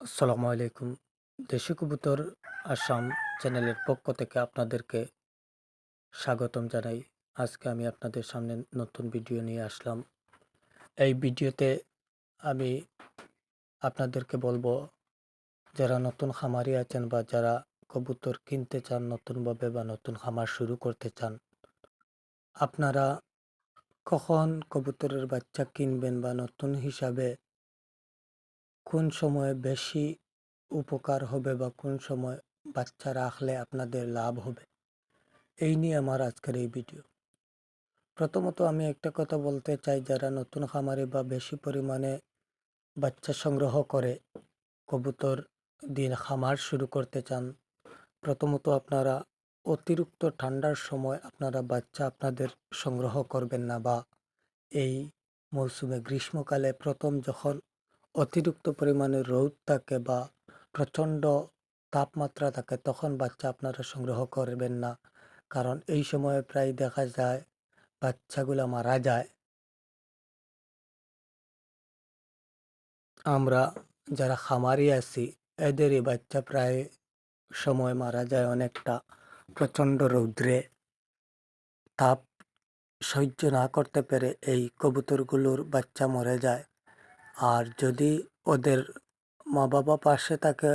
আসসালামু আলাইকুম। দেশি কবুতর আসাম চ্যানেলের পক্ষ থেকে আপনাদেরকে স্বাগতম জানাই। আজকে আমি আপনাদের সামনে নতুন ভিডিও নিয়ে আসলাম। এই ভিডিওতে আমি আপনাদেরকে বলব, যারা নতুন খামারি আছেন বা যারা কবুতর কিনতে চান নতুনভাবে বা নতুন খামার শুরু করতে চান, আপনারা কখন কবুতরের বাচ্চা কিনবেন বা নতুন হিসাবে কোন সময়ে বেশি উপকার হবে বা কোন সময় বাচ্চা রাখলে আপনাদের লাভ হবে? এই নিয়ে আমার আজকের এই ভিডিও। প্রথমত আমি একটা কথা বলতে চাই, যারা নতুন খামারে বা বেশি পরিমাণে বাচ্চা সংগ্রহ করে, কবুতর দিয়ে খামার শুরু করতে চান, প্রথমত আপনারা অতিরিক্ত ঠান্ডার সময় আপনারা বাচ্চা আপনাদের সংগ্রহ করবেন না বা এই মৌসুমে গ্রীষ্মকালে প্রথম যখন অতিরিক্ত পরিমাণে রোদ থাকে বা প্রচণ্ড তাপমাত্রা থাকে, তখন বাচ্চা আপনারা সংগ্রহ করবেন না। কারণ এই সময়ে প্রায় দেখা যায় বাচ্চাগুলো মারা যায়। আমরা যারা খামারি আছি, এদেরই বাচ্চা প্রায় সময় মারা যায় অনেকটা প্রচণ্ড রৌদ্রে। তাপ সহ্য না করতে পেরে এই কবুতরগুলোর বাচ্চা মরে যায়। আর যদি ওদের মা বাবা পাশে থাকে,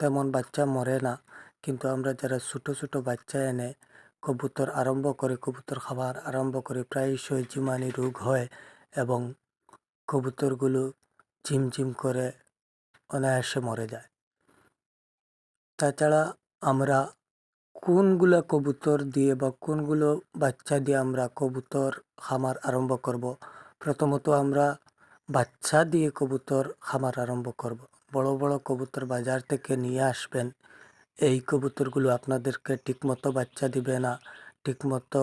তেমন বাচ্চা মরে না কিন্তু আমরা যারা ছোটো ছোটো বাচ্চা এনে কবুতর আরম্ভ করে, কবুতর খাবার আরম্ভ করে, প্রায়শই জিমানি রোগ হয় এবং কবুতরগুলো ঝিমঝিম করে অনায়াসে মরে যায় তাছাড়া আমরা কোনগুলো কবুতর দিয়ে বা কোনগুলো বাচ্চা দিয়ে আমরা কবুতর খামার আরম্ভ করব। প্রথমত আমরা বাচ্চা দিয়ে কবুতর খামার আরম্ভ করব। বড় বড় কবুতর বাজার থেকে নিয়ে আসবেন। এই কবুতরগুলো আপনাদেরকে ঠিকমতো বাচ্চা দিবে না, ঠিকমতো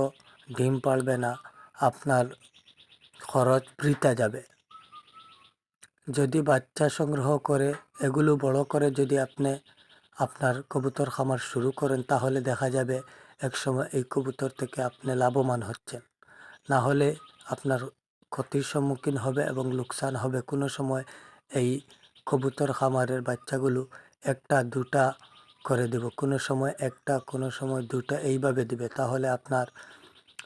ডিম পাড়বে না, আপনার খরচ বৃথা যাবে। যদি বাচ্চা সংগ্রহ করে, এগুলো বড় করে যদি আপনি আপনার কবুতর খামার শুরু করেন, তাহলে দেখা যাবে একসময় এই কবুতর থেকে আপনি লাভবান হচ্ছেন। না হলে আপনার ক্ষতির সম্মুখীন হবে এবং লোকসান হবে। কোনো সময় এই কবুতর খামারের বাচ্চাগুলো একটা, দুটা করে দেব। কোনো সময় একটা, কোনো সময় দুটা এইভাবে দিবে, তাহলে আপনার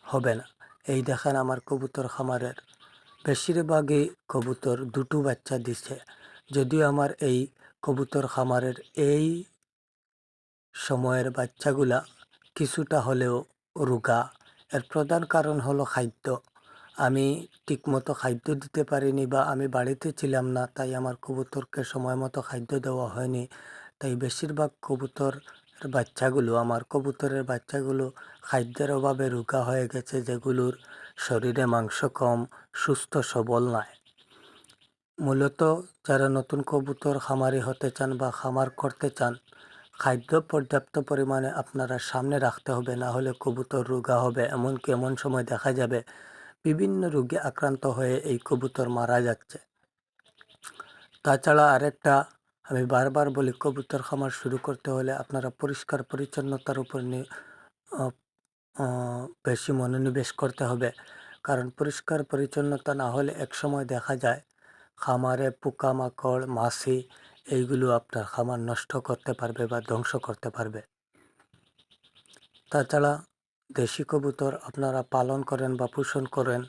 হবে না। এই দেখেন আমার কবুতর খামারের বেশিরভাগই কবুতর দুটো বাচ্চা দিছে। যদিও আমার এই কবুতর খামারের এই সময়ের বাচ্চাগুলা কিছুটা হলেও রোগা। এর প্রধান কারণ হলো খাদ্য। আমি ঠিকমতো খাদ্য দিতে পারিনি বা আমি বাড়িতে ছিলাম না, তাই আমার কবুতরকে সময় মতো খাদ্য দেওয়া হয়নি। তাই বেশিরভাগ কবুতর বাচ্চাগুলো, আমার কবুতরের বাচ্চাগুলো খাদ্যের অভাবে রোগা হয়ে গেছে, যেগুলোর শরীরে মাংস কম, সুস্থ, সবল নয়। মূলত যারা নতুন কবুতর, খামারি হতে চান বা খামার করতে চান, খাদ্য পর্যাপ্ত পরিমাণে আপনারা সামনে রাখতে হবে, না হলে কবুতর রোগা হবে, এমনকি এমন সময় দেখা যাবে বিভিন্ন রোগে আক্রান্ত হয়ে এই কবুতর মারা যাচ্ছে। তাছাড়া আরেকটা, আমি বারবার বলি কবুতর খামার শুরু করতে হলে আপনারা পরিষ্কার পরিচ্ছন্নতার উপর বেশি মনোনিবেশ করতে হবে। কারণ পরিষ্কার পরিচ্ছন্নতা না হলে একসময় দেখা যায় খামারে পোকামাকড়, মাছি এইগুলো আপনার খামার নষ্ট করতে পারবে বা ধ্বংস করতে পারবে। তাছাড়া দেশি কবুতর আপনারা পালন করেন বা পোষণ করেন,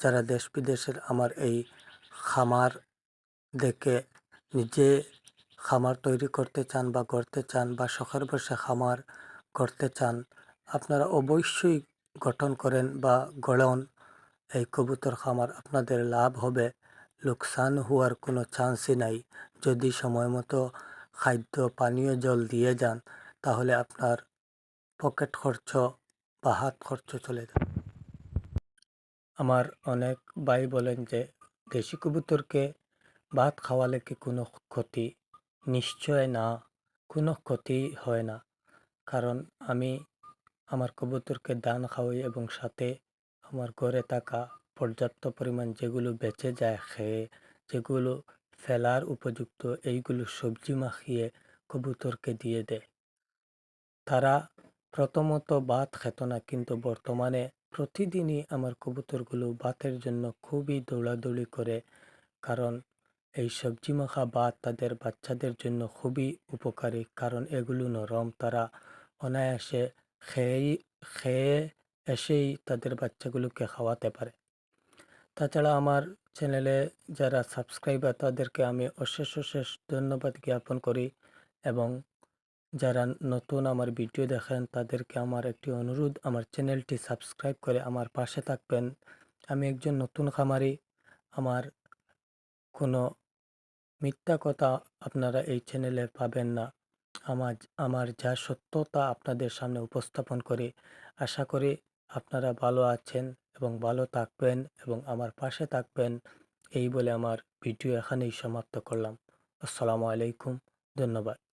যারা দেশ বিদেশের, আমার এই খামার দেখে নিজে খামার তৈরি করতে চান বা করতে চান বা শখের বসে খামার করতে চান, আপনারা অবশ্যই গঠন করেন বা গড়ন। এই কবুতর খামার আপনাদের লাভ হবে, লোকসান হওয়ার কোনো চান্সই নাই। যদি সময় মতো খাদ্য, পানীয় জল দিয়ে যান, তাহলে আপনার পকেট খরচ বা হাত খরচ চলে যাবে আমার অনেক ভাই বলেন যে, দেশি কবুতরকে ভাত খাওয়ালে কি কোনো ক্ষতি? নিশ্চয় না, কোনো ক্ষতি হয় না। কারণ আমি আমার কবুতরকে দান খাওয়াই এবং সাথে আমার ঘরে থাকা পর্যাপ্ত পরিমাণ যেগুলো বেঁচে যায়, খেয়ে যেগুলো ফেলার উপযুক্ত, এইগুলো সবজি মাখিয়ে কবুতরকে দিয়ে দেয়। তারা প্রথমত ভাত খেত না, কিন্তু বর্তমানে প্রতিদিনই আমার কবুতরগুলো ভাতের জন্য খুবই দৌড়াদৌড়ি করে। কারণ এই সবজি মাখা ভাত তাদের বাচ্চাদের জন্য খুবই উপকারী, কারণ এগুলো নরম, তারা অনায়াসে খেয়েই, খেয়ে এসেই তাদের বাচ্চাগুলোকে খাওয়াতে পারে। তাছাড়া আমার চ্যানেলে যারা সাবস্ক্রাইবার, তাদেরকে আমি অশেষ অশেষ ধন্যবাদ জ্ঞাপন করি এবং যারা নতুন আমার ভিডিও দেখেন, তাদেরকে আমার একটি অনুরোধ, আমার চ্যানেলটি সাবস্ক্রাইব করে আমার পাশে থাকবেন। আমি একজন নতুন খামারি, আমার কোনো মিথ্যা কথা আপনারা এই চ্যানেলে পাবেন না। আমার আমার যা সত্য তা আপনাদের সামনে উপস্থাপন করে, আশা করি আপনারা ভালো আছেন এবং ভালো থাকবেন এবং আমার পাশে থাকবেন। এই বলে আমার ভিডিও এখানেই সমাপ্ত করলাম। আসসালামু আলাইকুম, ধন্যবাদ।